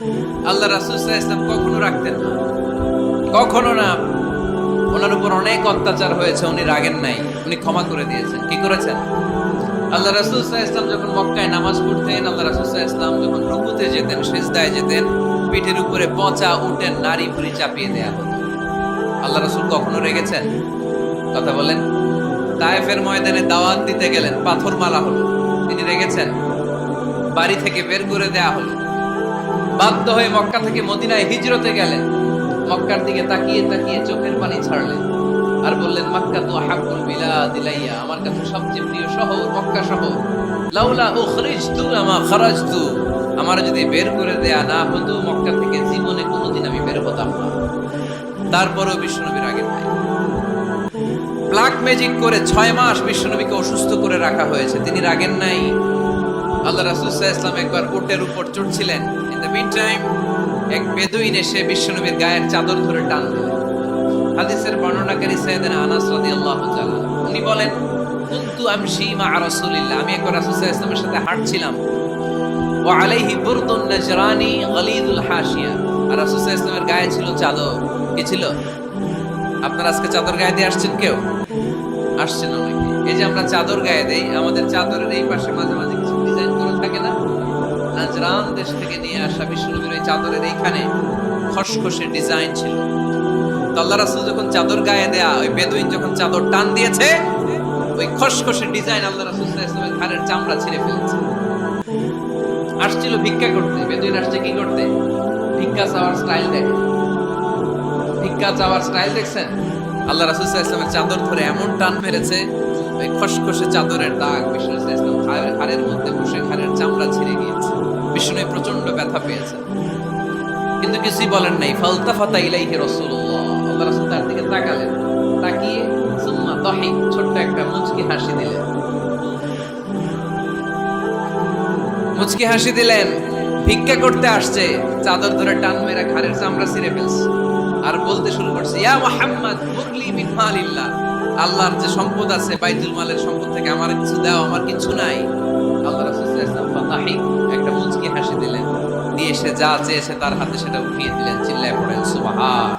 আল্লাহ রাসুল ইসলাম কখনো রাখতেন না। কখনো না। ওনার উপর অনেক অত্যাচার হয়েছে, উনি রাগেন নাই, উনি ক্ষমা করে দিয়েছেন। কি করেছেন? আল্লাহ রাসুল ইসলাম যখন মক্কায় নামাজ পড়তেন, আল্লাহ রাসুল ইসলাম যখন রুকুতে যেতেন, সেজদায় যেতেন, পিঠের উপরে পচা উঠেন নারী ভুড়ি চাপিয়ে দেয়া হতো। আল্লাহ রাসুল কখনো রেগেছেন? কথা বলেন। তায়েফের ময়দানে দাওয়াত দিতে গেলেন পাথর মালা হলো। তিনি রেগেছেন। বাড়ি থেকে বের করে দেয়া হলো। বাধ্য হয়ে মক্কা থেকে মদিনায় হিজরতে গেলেন। মক্কার দিকে তাকিয়ে তাকিয়ে চোখের পানি ছাড়লেন আর বললেন, মক্কা তো হাকুল বিলা দিলাইয়া আমার কাছে সবচেয়ে প্রিয় শহর মক্কা শহর। লাউলা উখরিজতু আমা খারাজতু, আমার যদি বের করে দেয়া না হতো, মক্কা থেকে জীবনে কোনোদিন আমি বের হতাম না। তারপরও বিষ্ণুনবীর আগে ভাই ব্ল্যাক ম্যাজিক করে ছয় মাস বিশ্বনবীকে অসুস্থ করে রাখা হয়েছে। তিনি রাগেন নাই। আল্লাহ রাসুল ইসলাম একবার উটের উপর চড়ছিলেন। মিন টাইম এক বেদুইন এসে বিশ্বনবীর গায়ের চাদর ধরে টান হাদিসের বর্ণনাকারী সৈয়দান আনাস রাদিয়াল্লাহু তাআলা উনি বলেন, কুনতু আমশি মা রাসূলিল্লাহ। আমি একবার রাসূল সাথে হাঁটছিলাম। ওয়া আলাইহি বুরদুন নাজরানি গলিদুল হাশিয়া। আর রাসূল গায়ে ছিল চাদর। কি ছিল? আপনারা আজকে চাদর গায়ে দিয়ে আসছেন কেউ? আসছেন অনেকে। এই যে আমরা চাদর গায়ে দেই, আমাদের চাদরের এই পাশে মাঝে মাঝে কিছু ডিজাইন করা থাকে না? নাজরান দেশ থেকে নিয়ে আসা বিষ্ণুনবীর এই চাদরের এইখানে খসখসে ডিজাইন ছিল। তো আল্লাহ রাসূল যখন চাদর গায়ে দেয়া, ওই বেদুইন যখন চাদর টান দিয়েছে, ওই খসখসে ডিজাইন আল্লাহ রাসূল আলাইহি ঘাড়ের চামড়া ছিঁড়ে ফেলেছে। আসছিল ভিক্ষা করতে। বেদুইন আসছে কি করতে? ভিক্ষা চাওয়ার স্টাইল দেখে। ভিক্ষা চাওয়ার স্টাইল দেখছেন? আল্লাহ রাসূল আলাইহি চাদর ধরে এমন টান মেরেছে, ওই খসখসে চাদরের দাগ বিষ্ণু ওয়াসাল্লাম ঘাড়ের মধ্যে বসে ঘাড়ের চামড়া ছিঁড়ে গিয়েছে। বিষ্ণু প্রচণ্ড ব্যথা পেয়েছে। কিন্তু কিছুই বলেন নাই। ফালতাফাতা ইলাইহি রাসূলুল্লাহ। রাসূল তার দিকে তাকালেন। তাকিয়ে সুম্মা দাহিক ছোট্ট একটা মুচকি হাসি দিলেন। মুচকি হাসি দিলেন। ভিক্ষা করতে আসছে। চাদর ধরে টান মেরে ঘাড়ের চামড়া ছিঁড়ে ফেলছে। আর বলতে শুরু করছে, ইয়া মুহাম্মদ মুরলি মিন মালিল্লাহ। আল্লাহর যে সম্পদ আছে, বাইতুল মালের সম্পদ থেকে আমার কিছু দাও, আমার কিছু নাই। একটা মুচকি হাসি দিলেন। দিয়ে সে যা চেয়েছে তার হাতে সেটা উঠিয়ে দিলেন, চিল্লায় পড়েন সুবহান।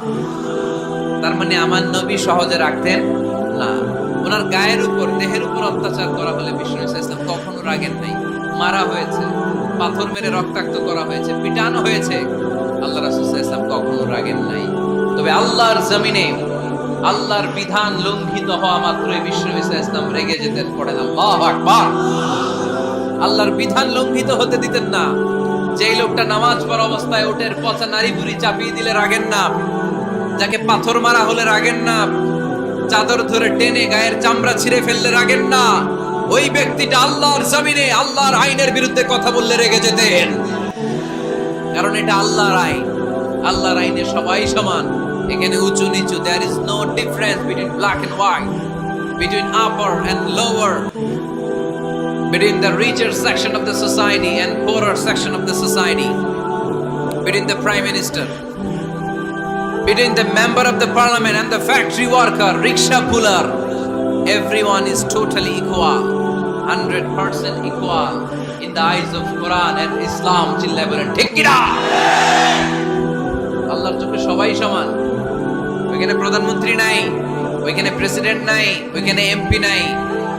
তার মানে আমার নবী সহজে রাখতেন না। ওনার গায়ের উপর, দেহের উপর অত্যাচার করা হলে বিষ্ণু কখনো রাগেন নাই। মারা হয়েছে, পাথর মেরে রক্তাক্ত করা হয়েছে, পিটানো হয়েছে। আল্লাহ রাসুল কখনো রাগেন নাই। তবে আল্লাহর জমিনে আল্লাহর বিধান লঙ্ঘিত হওয়া মাত্রই বিষ্ণু ইসলাম রেগে যেতেন, পড়েন আল্লাহ আকবার। আল্লাহর বিধান লঙ্ঘিত হতে দিতেন না। যেই লোকটা নামাজ পড়া অবস্থায় ওটের পচা নারী বুড়ি চাপিয়ে দিলে রাগেন না। যাকে পাথর মারা হলে রাগেন না। চাদর ধরে টেনে গায়ের চামড়া ছিঁড়ে ফেললে রাগেন না। ওই ব্যক্তিটা আল্লাহর জমিনে আল্লাহর আইনের বিরুদ্ধে কথা বললে রেগে যেতেন। কারণ এটা আল্লাহর আইন। আল্লাহর আইনে সবাই সমান। এখানে উঁচু নিচু there is no difference between black and white between upper and lower between the richer section of the society and poorer section of the society, between the prime minister, between the member of the parliament and the factory worker, rickshaw puller, everyone is totally equal, 100% equal in the eyes of Quran and Islam. চিল্লায় বলেন ঠিক কিনা আল্লাহর চোখে সবাই সমান ওইখানে প্রধানমন্ত্রী নাই ওইখানে প্রেসিডেন্ট নাই ওইখানে এমপি নাই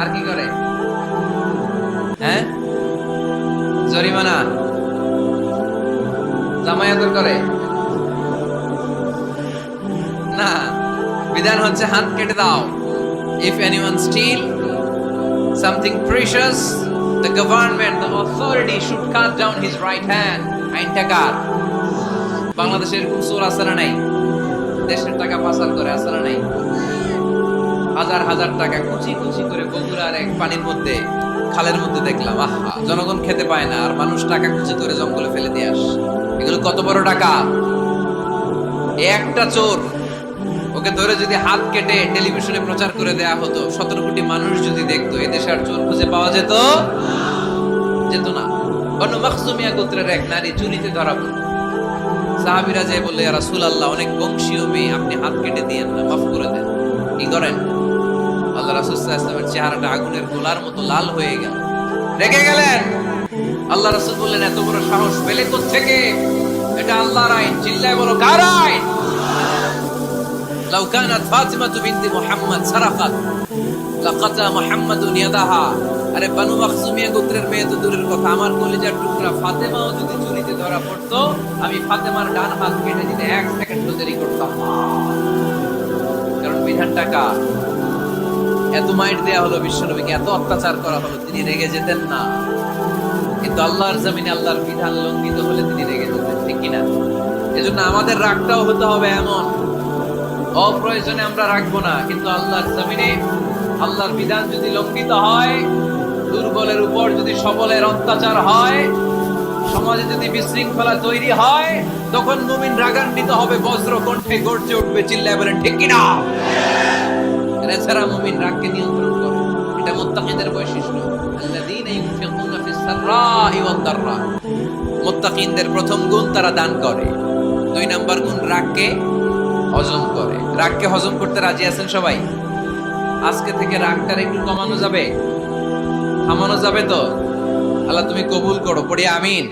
আর কি করে? হ্যাঁ? জরিমানা? জামায়াতর করে? না, বিধান হচ্ছে হাত কেটে দাও। If anyone still something precious, the government, the authority should cut down his right hand. আইনটা কার বাংলাদেশের এরকম চোর না নাই? দেশের টাকা পাচার করে না নাই? হাজার হাজার টাকা কুচি কুচি করে বগুড়ার এক পানির মধ্যে, খালের মধ্যে দেখলাম, আহা, জনগণ খেতে পায় না, আর মানুষ টাকা কুচি করে জঙ্গলে ফেলে দিয়ে আস। এগুলো কত বড় টাকা? একটা চোর, ওকে ধরে যদি হাত কেটে টেলিভিশনে প্রচার করে দেয়া হতো, সতেরো কোটি মানুষ যদি দেখতো এদেশে আর চোর খুঁজে পাওয়া যেত? যেত না। বনু মখসুমিয়া গোত্রের এক নারী চুরিতে ধরা পড়ল সাহাবিরা যে বললে রাসূল আল্লাহ অনেক বংশীয় মেয়ে, আপনি হাত কেটে দিয়েন না, মাফ করে দেন। কি করেন? আল্লাহ রাসুলের চেহারাটা আগুনের গোলার মতো লাল হয়ে গেল। রেগে গেলেন? আল্লাহ রাসুল বললেন, এত বড় সাহস পেলে থেকে এটা আল্লাহ আইন, চিল্লায় বলো, কার আইন? লাউকানাত ফাতিমা বিনতি মুহাম্মদ সারাকাত। লাকাতা মুহাম্মাদুন ইয়াদাহা। আরে বানু মখসুমিয়া গোত্রের মেয়ে তো দূরের কথা। আমার কলেজার টুকরা ফাতেমাও যদি চুরিতে ধরা পড়তো, আমি ফাতেমার ডান হাত কেটে দিতে এক সেকেন্ড দেরি করতাম। না। কারণ বিধান টাকা। এত মাইট দেয়া হলো বিশ্বনবীকে, এত অত্যাচার করা হলো, তিনি রেগে যেতেন না। কিন্তু আল্লাহর জমিনে আল্লাহর বিধান লঙ্ঘিত হলে তিনি রেগে যেতেন, ঠিক কিনা? এজন্য আমাদের রাগটাও হতে হবে এমন। অপ্রয়োজনে আমরা রাখব না, কিন্তু আল্লাহর জমিনে আল্লাহর বিধান যদি লঙ্ঘিত হয়, দুর্বলের উপর যদি সবলের অত্যাচার হয় সমাজে যদি বিশৃঙ্খলা তৈরি হয়, তখন মুমিন রাগান্বিত হবে বজ্র কণ্ঠে গর্জে উঠবে, চিল্লায় বলেন ঠিক কিনা? এছাড়া মুমিন রাগকে নিয়ন্ত্রণ করে। এটা মুত্তাকিদের বৈশিষ্ট্য। মুত্তাকিনদের প্রথম গুণ তারা দান করে। দুই নাম্বার গুণ রাগকে হজম করে। রাগকে হজম করতে রাজি আছেন সবাই? আজকে থেকে রাগটার একটু কমানো যাবে? থামানো যাবে তো? আল্লাহ তুমি কবুল করো, পড়ি আমিন।